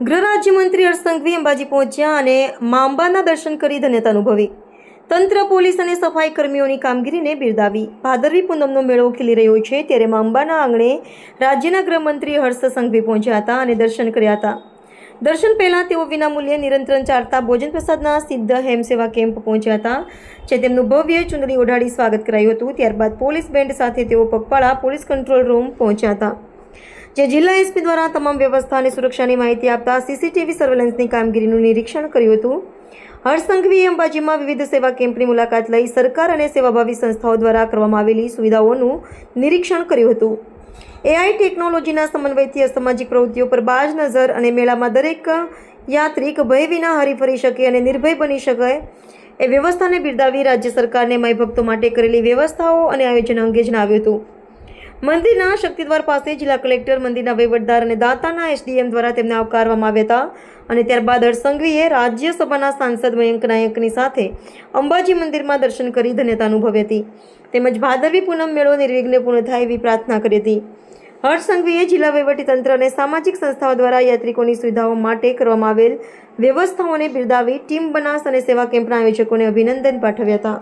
ગૃહ રાજ્યમંત્રી હર્ષ અંબાજી પહોંચ્યા અને માંબાના દર્શન કરી ધન્યતા અનુભવી. તંત્ર, પોલીસ અને સફાઈ કર્મીઓની કામગીરીને બિરદાવી ભાદરવી પૂનમનો મેળો ખીલી રહ્યો છે ત્યારે માંબાના આંગણે રાજ્યના ગૃહમંત્રી હર્ષ સંઘવી પહોંચ્યા હતા અને દર્શન કર્યા હતા. દર્શન પહેલાં તેઓ વિનામૂલ્યે નિરંતર ચાલતા ભોજન પ્રસાદના સિદ્ધ હેમસેવા કેમ્પ પહોંચ્યા હતા, જે તેમનું ભવ્ય ચૂંટણી ઓઢાડી સ્વાગત કરાયું હતું. ત્યારબાદ પોલીસ બેન્ડ સાથે તેઓ પગપાળા પોલીસ કંટ્રોલ રૂમ પહોંચ્યા હતા. જે જિલ્લા એસપી દ્વારા તમામ વ્યવસ્થા અને સુરક્ષાની માહિતી આપતા સીસીટીવી સર્વેલન્સની કામગીરીનું નિરીક્ષણ કર્યું હતું. હર્ષસંઘવીએ અંબાજીમાં વિવિધ સેવા કેમ્પની મુલાકાત લઈ સરકાર અને સેવાભાવી સંસ્થાઓ દ્વારા કરવામાં આવેલી સુવિધાઓનું નિરીક્ષણ કર્યું હતું. એઆઈ ટેકનોલોજીના સમન્વયથી અસામાજિક પ્રવૃત્તિઓ પર બાજ નજર અને મેળામાં દરેક યાત્રિક ભય વિના હરીફરી શકે અને નિર્ભય બની શકે એ વ્યવસ્થાને બિરદાવી રાજ્ય સરકારને મય ભક્તો માટે કરેલી વ્યવસ્થાઓ અને આયોજન અંગે જણાવ્યું હતું. મંદિરના શક્તિદ્વાર પાસે જિલ્લા કલેક્ટર મંદિરના વહીવટદાર અને દાતાના એસડીએમ દ્વારા તેમને આવકારવામાં આવ્યા હતા. અને ત્યારબાદ હર્ષસંઘવીએ રાજ્યસભાના સાંસદ મયંક નાયકની સાથે અંબાજી મંદિરમાં દર્શન કરી ધન્યતા અનુભવી હતી. તેમજ ભાદરવી પૂનમ મેળો નિર્વિઘ્ને પૂર્ણ થાય એવી પ્રાર્થના કરી હતી. હર્ષ સંઘવીએ જિલ્લા વહીવટીતંત્ર અને સામાજિક સંસ્થાઓ દ્વારા યાત્રિકોની સુવિધાઓ માટે કરવામાં આવેલ વ્યવસ્થાઓને બિરદાવી ટીમ બનાસ અને સેવા કેમ્પના આયોજકોને અભિનંદન પાઠવ્યા હતા.